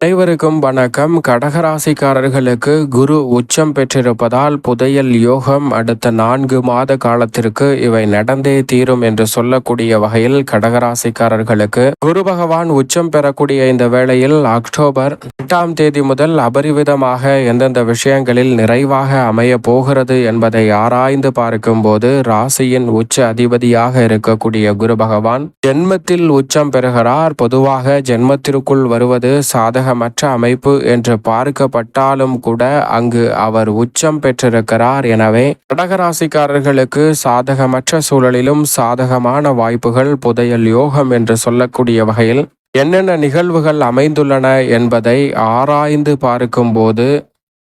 அனைவருக்கும் வணக்கம். கடகராசிக்காரர்களுக்கு குரு உச்சம் பெற்றிருப்பதால் புதையல் யோகம் அடுத்த நான்கு மாத காலத்திற்கு இவை நடந்தே தீரும் என்று சொல்லக்கூடிய வகையில் கடகராசிக்காரர்களுக்கு குரு பகவான் உச்சம் பெறக்கூடிய இந்த வேளையில் அக்டோபர் எட்டாம் தேதி முதல் அபரிவிதமாக எந்தெந்த விஷயங்களில் நிறைவாக அமைய போகிறது என்பதை ஆராய்ந்து பார்க்கும்போது ராசியின் உச்ச அதிபதியாக இருக்கக்கூடிய குரு பகவான் ஜென்மத்தில் உச்சம் பெறுகிறார். பொதுவாக ஜென்மத்திற்குள் வருவது சாதக மற்ற அமைப்பு என்று பார்க்கப்பட்டாலும் கூட அங்கு அவர் உச்சம் பெற்றிருக்கிறார் எனவே கடகராசிக்காரர்களுக்கு சாதகமற்ற சூழலிலும் சாதகமான வாய்ப்புகள் புதையல் யோகம் என்று சொல்லக்கூடிய வகையில் என்னென்ன நிகழ்வுகள் அமைந்துள்ளன என்பதை ஆராய்ந்து பார்க்கும்போது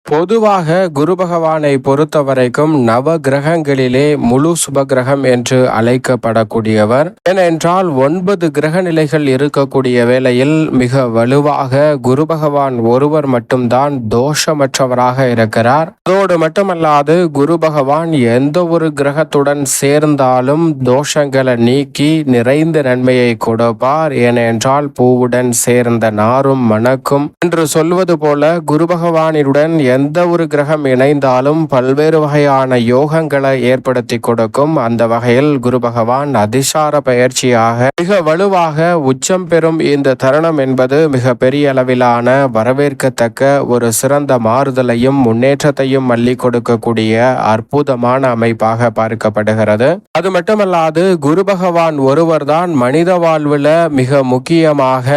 பொதுவாக குரு பகவானை பொறுத்த வரைக்கும் நவ கிரகங்களிலே முழு சுப கிரகம் என்று அழைக்கப்படக்கூடியவர். ஏனென்றால் ஒன்பது கிரக நிலைகள் இருக்கக்கூடிய வேளையில் மிக வலுவாக குரு பகவான் ஒருவர் மட்டும்தான் தோஷமற்றவராக இருக்கிறார். அதோடு மட்டுமல்லாது குரு பகவான் எந்த ஒரு கிரகத்துடன் சேர்ந்தாலும் தோஷங்களை நீக்கி நிறைந்த நன்மையை கொடுப்பார். ஏனென்றால் பூவுடன் சேர்ந்த நாரும் மணக்கும். என்று சொல்வது போல குரு பகவானுடன் எந்த ஒரு கிரகம் இணைந்தாலும் பல்வேறு வகையான யோகங்களை ஏற்படுத்தி கொடுக்கும். அந்த வகையில் குரு பகவான் அதிசார பயிற்சியாக மிக வலுவாக உச்சம் பெறும் இந்த தருணம் என்பது மிக பெரிய அளவிலான வரவேற்கத்தக்க ஒரு சிறந்த மாறுதலையும் முன்னேற்றத்தையும் மல்லி கொடுக்கக்கூடிய அற்புதமான அமைப்பாக பார்க்கப்படுகிறது. அது மட்டுமல்லாது குரு பகவான் ஒருவர்தான் மனித வாழ்வில் மிக முக்கியமாக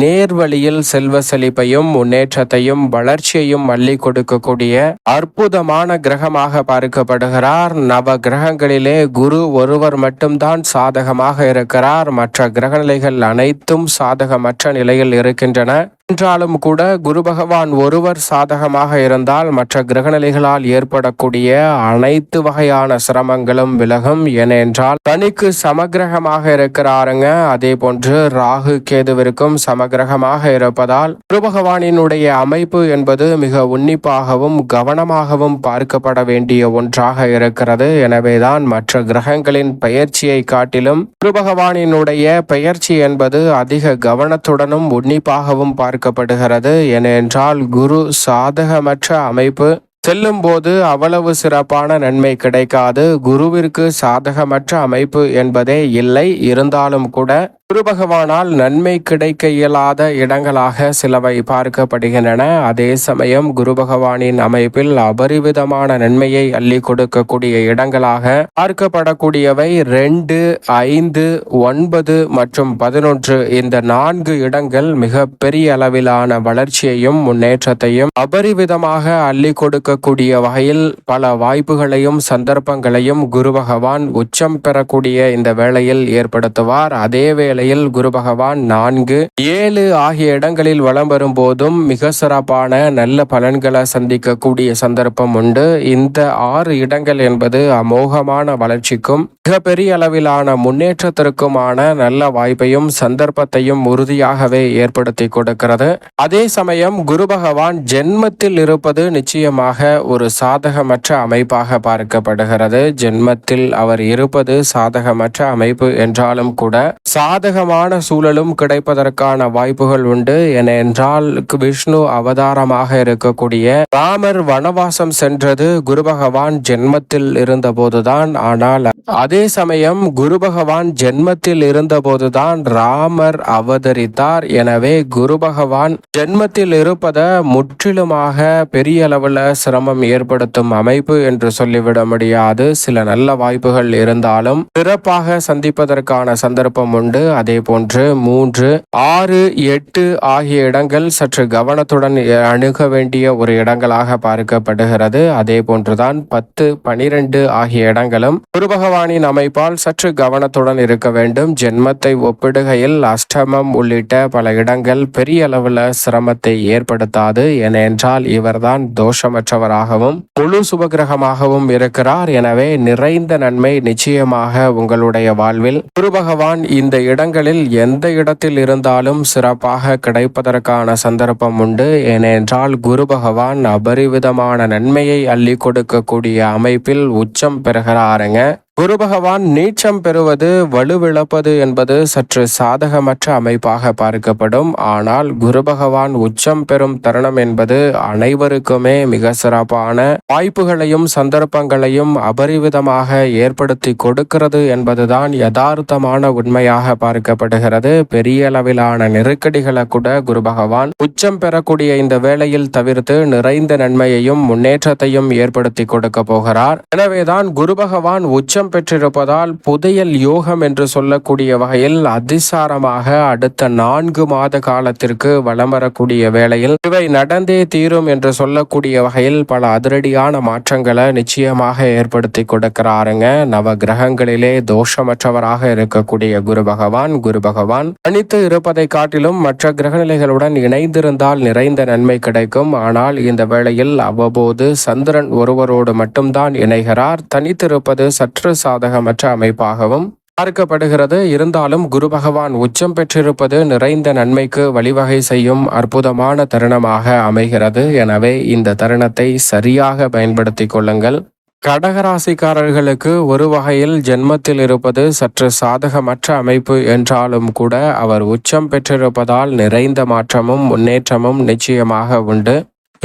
நேர்வழியில் செல்வ செழிப்பையும் முன்னேற்றத்தையும் வளர்ச்சியையும் மல்லி கொடு கொடுக்கக்கூடிய அற்புதமான கிரகமாக பார்க்கப்படுகிறார். நவ கிரகங்களிலே குரு ஒருவர் மட்டும்தான் சாதகமாக இருக்கிறார். மற்ற கிரகநிலைகள் அனைத்தும் சாதகமற்ற நிலையில் இருக்கின்றன. என்றாலும் கூட குரு பகவான் ஒருவர் சாதகமாக இருந்தால் மற்ற கிரகநிலைகளால் ஏற்படக்கூடிய அனைத்து வகையான சிரமங்களும் விலகும். ஏனென்றால் தனிக்கு சமகிரகமாக இருக்கிறாருங்க. அதே போன்று ராகு கேதுவிற்கும் சமகிரகமாக இருப்பதால் குரு பகவானினுடைய அமைப்பு என்பது மிக உன்னிப்பாகவும் கவனமாகவும் பார்க்கப்பட வேண்டிய ஒன்றாக இருக்கிறது. எனவேதான் மற்ற கிரகங்களின் பெயர்ச்சியை காட்டிலும் குரு பகவானினுடைய பெயர்ச்சி என்பது அதிக கவனத்துடனும் உன்னிப்பாகவும் பார்க்க பார்க்கப்படுகிறது ஏனென்றால் குரு சாதகமற்ற அமைப்பு. செல்லும் போது அவ்வளவு சிறப்பான நன்மை கிடைக்காது. குருவிற்கு சாதகமற்ற அமைப்பு என்பதே இல்லை. இருந்தாலும் கூட குரு பகவானால் நன்மை கிடைக்க இயலாத இடங்களாக சிலவை பார்க்கப்படுகின்றன. அதே சமயம் குரு பகவானின் அமைப்பில் அபரிவிதமான நன்மையை அள்ளி கொடுக்கக்கூடிய இடங்களாக பார்க்கப்படக்கூடியவை ரெண்டு ஐந்து ஒன்பது மற்றும் பதினொன்று. இந்த நான்கு இடங்கள் மிக பெரிய அளவிலான வளர்ச்சியையும் முன்னேற்றத்தையும் அபரிவிதமாக அள்ளி கொடுக்கக்கூடிய வகையில் பல வாய்ப்புகளையும் சந்தர்ப்பங்களையும் குரு பகவான் உச்சம் பெறக்கூடிய இந்த வேளையில் ஏற்படுத்துவார். அதே வேளை நிலையில் குரு பகவான் நான்கு ஏழு ஆகிய இடங்களில் வளம் வரும் போதும் மிக சிறப்பான நல்ல பலன்களை சந்திக்கக்கூடிய சந்தர்ப்பம் உண்டு. இந்த ஆறு இடங்கள் என்பது அமோகமான வளர்ச்சிக்கும் மிகப்பெரிய அளவிலான முன்னேற்றத்திற்குமான நல்ல வாய்ப்பையும் சந்தர்ப்பத்தையும் உறுதியாகவே ஏற்படுத்தி கொடுக்கிறது. அதே சமயம் குரு பகவான் ஜென்மத்தில் இருப்பது நிச்சயமாக ஒரு சாதகமற்ற அமைப்பாக பார்க்கப்படுகிறது. ஜென்மத்தில் அவர் இருப்பது சாதகமற்ற அமைப்பு என்றாலும் கூட சாதகமான சூழலும் கிடைப்பதற்கான வாய்ப்புகள் உண்டு. என என்றால் விஷ்ணு அவதாரமாக இருக்கக்கூடிய ராமர் வனவாசம் சென்றது குரு பகவான் ஜென்மத்தில் இருந்தபோதுதான். ஆனால் அதே சமயம் குரு பகவான் ஜென்மத்தில் இருந்தபோதுதான் ராமர் அவதரித்தார். எனவே குரு பகவான் ஜென்மத்தில் இருப்பத முற்றிலுமாக பெரிய அளவில் சிரமம் ஏற்படுத்தும் அமைப்பு என்று சொல்லிவிட முடியாது. சில நல்ல வாய்ப்புகள் இருந்தாலும் சிறப்பாக சந்திப்பதற்கான சந்தர்ப்பம் உண்டு. அதே போன்று மூன்று ஆறு எட்டு ஆகிய இடங்கள் சற்று கவனத்துடன் அணுக வேண்டிய ஒரு இடங்களாக பார்க்கப்படுகிறது. அதே போன்றுதான் பத்து பனிரெண்டு ஆகிய இடங்களும் குரு பகவானின் அமைப்பால் சற்று கவனத்துடன் இருக்க வேண்டும். ஜென்மத்தை ஒப்பிடுகையில் அஷ்டமம் உள்ளிட்ட பல இடங்கள் பெரிய அளவில் சிரமத்தை ஏற்படுத்தாது. ஏனென்றால் இவர்தான் தோஷமற்றவராகவும் முழு சுபகிரகமாகவும் இருக்கிறார். எனவே நிறைந்த நன்மை நிச்சயமாக உங்களுடைய வாழ்வில். குரு பகவான் இந்த இடங்களில் எந்த இடத்தில் இருந்தாலும் சிறப்பாக கிடைப்பதற்கான சந்தர்ப்பம் உண்டு. ஏனென்றால் குரு பகவான் அபரிவிதமான நன்மையை அள்ளி கொடுக்கக்கூடிய அமைப்பில் உச்சம் பெறுகிறாருங்க. குரு பகவான் நீச்சம் பெறுவது வலுவிழப்பது என்பது சற்று சாதகமற்ற அமைப்பாக பார்க்கப்படும். ஆனால் குரு பகவான் உச்சம் பெறும் தருணம் என்பது அனைவருக்குமே மிக சிறப்பான வாய்ப்புகளையும் சந்தர்ப்பங்களையும் அபரிவிதமாக ஏற்படுத்தி கொடுக்கிறது என்பதுதான் யதார்த்தமான உண்மையாக பார்க்கப்படுகிறது. பெரிய அளவிலான நெருக்கடிகளை கூட குரு பகவான் உச்சம் பெறக்கூடிய இந்த வேளையில் தவிர்த்து நிறைந்த நன்மையையும் முன்னேற்றத்தையும் ஏற்படுத்தி கொடுக்க போகிறார். எனவேதான் குரு பகவான் உச்சம் பெற்றிருப்பதால் புதையல் யோகம் என்று சொல்லக்கூடிய வகையில் அதிசாரமாக அடுத்த நான்கு மாத காலத்திற்கு வலம் வரக்கூடிய வேளையில் இவை நடந்தே தீரும் என்று சொல்லக்கூடிய வகையில் பல அதிரடியான மாற்றங்களை நிச்சயமாக ஏற்படுத்தி கொடுக்கிறாருங்க. நவ கிரகங்களிலே தோஷமற்றவராக இருக்கக்கூடிய குரு பகவான் குரு பகவான் தனித்து இருப்பதை காட்டிலும் மற்ற கிரகநிலைகளுடன் இணைந்திருந்தால் நிறைந்த நன்மை கிடைக்கும். ஆனால் இந்த வேளையில் அவ்வப்போது சந்திரன் ஒருவரோடு மட்டும்தான் இணைகிறார். தனித்திருப்பது சற்று சாதகமற்ற அமைப்பாகவும் பார்க்கப்படுகிறது. இருந்தாலும் குரு பகவான் உச்சம் பெற்றிருப்பது நிறைந்த நன்மைக்கு வழிவகை செய்யும் அற்புதமான தருணமாக அமைகிறது. எனவே இந்த தருணத்தை சரியாக பயன்படுத்தி கொள்ளுங்கள். கடகராசிக்காரர்களுக்கு ஒரு வகையில் ஜென்மத்தில் இருப்பது சற்று சாதகமற்ற அமைப்பு என்றாலும் கூட அவர் உச்சம் பெற்றிருப்பதால் நிறைந்த மாற்றமும் முன்னேற்றமும் நிச்சயமாக உண்டு.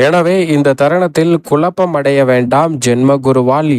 எனவே இந்த தருணத்தில் குழப்பம் அடைய வேண்டாம். ஜென்ம குருவால்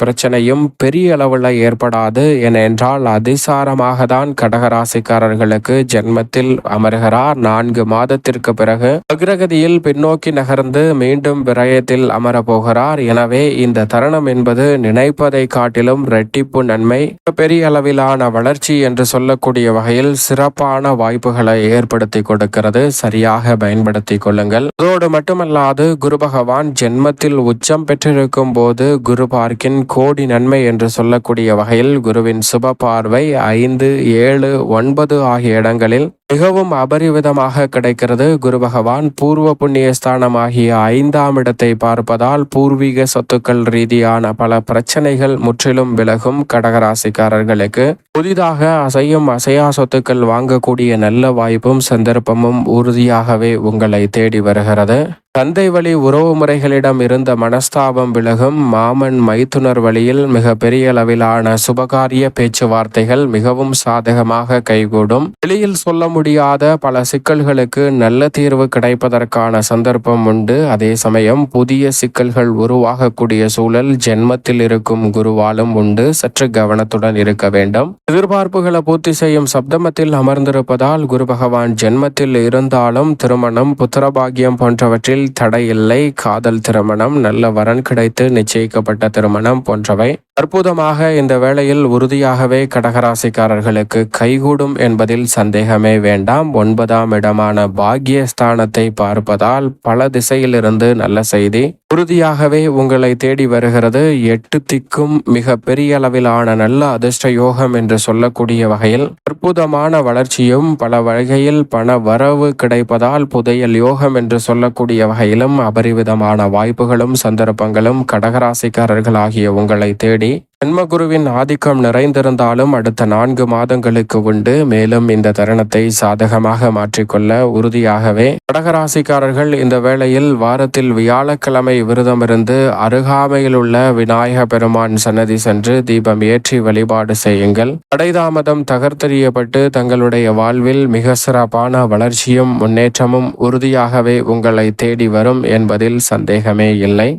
பிரச்சனையும் பெரிய அளவில் ஏற்படாது ஏனென்றால் அதிசாரமாக தான் கடகராசிக்காரர்களுக்கு ஜென்மத்தில் அமர்கிறார். நான்கு மாதத்திற்கு பிறகு அக்ரகதியில் பின்னோக்கி நகர்ந்து மீண்டும் விரயத்தில் அமரப்போகிறார். எனவே இந்த தருணம் என்பது நினைப்பதை காட்டிலும் ரெட்டிப்பு நன்மை. பெரிய அளவிலான வளர்ச்சி என்று சொல்லக்கூடிய வகையில் சிறப்பான வாய்ப்புகளை ஏற்படுத்தி கொடுக்கிறது. சரியாக பயன்படுத்திக் கொள்ளுங்கள். அதோடு மட்டுமல்லாது குரு பகவான் ஜென்மத்தில் உச்சம் பெற்றிருக்கும் போது குரு பார்க்கின் கோடி நன்மை என்று சொல்லக்கூடிய வகையில் குருவின் சுப பார்வை ஐந்து ஏழு ஒன்பது ஆகிய இடங்களில் மிகவும் அபரிவிதமாக கிடைக்கிறது. குரு பகவான் பூர்வ புண்ணிய ஸ்தானமாகிய ஐந்தாம் இடத்தை பார்ப்பதால் பூர்வீக சொத்துக்கள் ரீதியான பல பிரச்சனைகள் முற்றிலும் விலகும் கடகராசிக்காரர்களுக்கு. புதிதாக அசையும் அசையா சொத்துக்கள் வாங்கக்கூடிய நல்ல வாய்ப்பும் சந்தர்ப்பமும் உறுதியாகவே உங்களை தேடி வருகிறது. தந்தை வழி உறவு முறைகளிடம் இருந்த மனஸ்தாபம் விலகும் மாமன் மைத்துனர் வழியில் மிக பெரிய அளவிலான சுபகாரிய பேச்சுவார்த்தைகள் மிகவும் சாதகமாக கைகூடும். வெளியில் சொல்ல முடியாத பல சிக்கல்களுக்கு நல்ல தீர்வு கிடைப்பதற்கான சந்தர்ப்பம் உண்டு. அதே சமயம் புதிய சிக்கல்கள் உருவாகக்கூடிய சூழல் ஜென்மத்தில் இருக்கும் குருவாலும் உண்டு. சற்று கவனத்துடன் இருக்க வேண்டும். எதிர்பார்ப்புகளை பூர்த்தி செய்யும் சப்தமத்தில் அமர்ந்திருப்பதால் குரு பகவான் ஜென்மத்தில் இருந்தாலும் திருமணம் புத்திரபாகியம் போன்றவற்றில் தடை இல்லை காதல் திருமணம் நல்ல வரன் கிடைத்து நிச்சயிக்கப்பட்ட திருமணம் போன்றவை. அற்புதமாக இந்த வேளையில் உறுதியாகவே கடகராசிக்காரர்களுக்கு கைகூடும் என்பதில் சந்தேகமே வேண்டாம். ஒன்பதாம் இடமான பாக்யஸ்தானத்தை பார்ப்பதால் பல திசையிலிருந்து நல்ல செய்தி. உறுதியாகவே உங்களை தேடி வருகிறது. எட்டு திக்கும் மிக பெரிய அளவிலான நல்ல அதிர்ஷ்ட யோகம் என்று சொல்லக்கூடிய வகையில் அற்புதமான வளர்ச்சியும் பல வகையில் பண வரவு கிடைப்பதால் புதையல் யோகம் என்று சொல்லக்கூடிய வகையிலும் அபரிவிதமான வாய்ப்புகளும் சந்தர்ப்பங்களும் கடகராசிக்காரர்கள் ஆகிய உங்களை தேடி ஜென்மகுருவின் ஆதிக்கம் நிறைந்திருந்தாலும் அடுத்த நான்கு மாதங்களுக்கு உண்டு. மேலும் இந்த தருணத்தை சாதகமாக மாற்றிக்கொள்ள உறுதியாகவே கடகராசிக்காரர்கள் இந்த வேளையில் வாரத்தில் வியாழக்கிழமை விரதமிருந்து அருகாமையில் உள்ள விநாயக பெருமான் சன்னதி சென்று தீபம் ஏற்றி வழிபாடு செய்யுங்கள். தடைதாமதம் தகர்த்தெறியப்பட்டு தங்களுடைய வாழ்வில் மிக சிறப்பான வளர்ச்சியும் முன்னேற்றமும் உறுதியாகவே உங்களை தேடி வரும் என்பதில் சந்தேகமே இல்லை.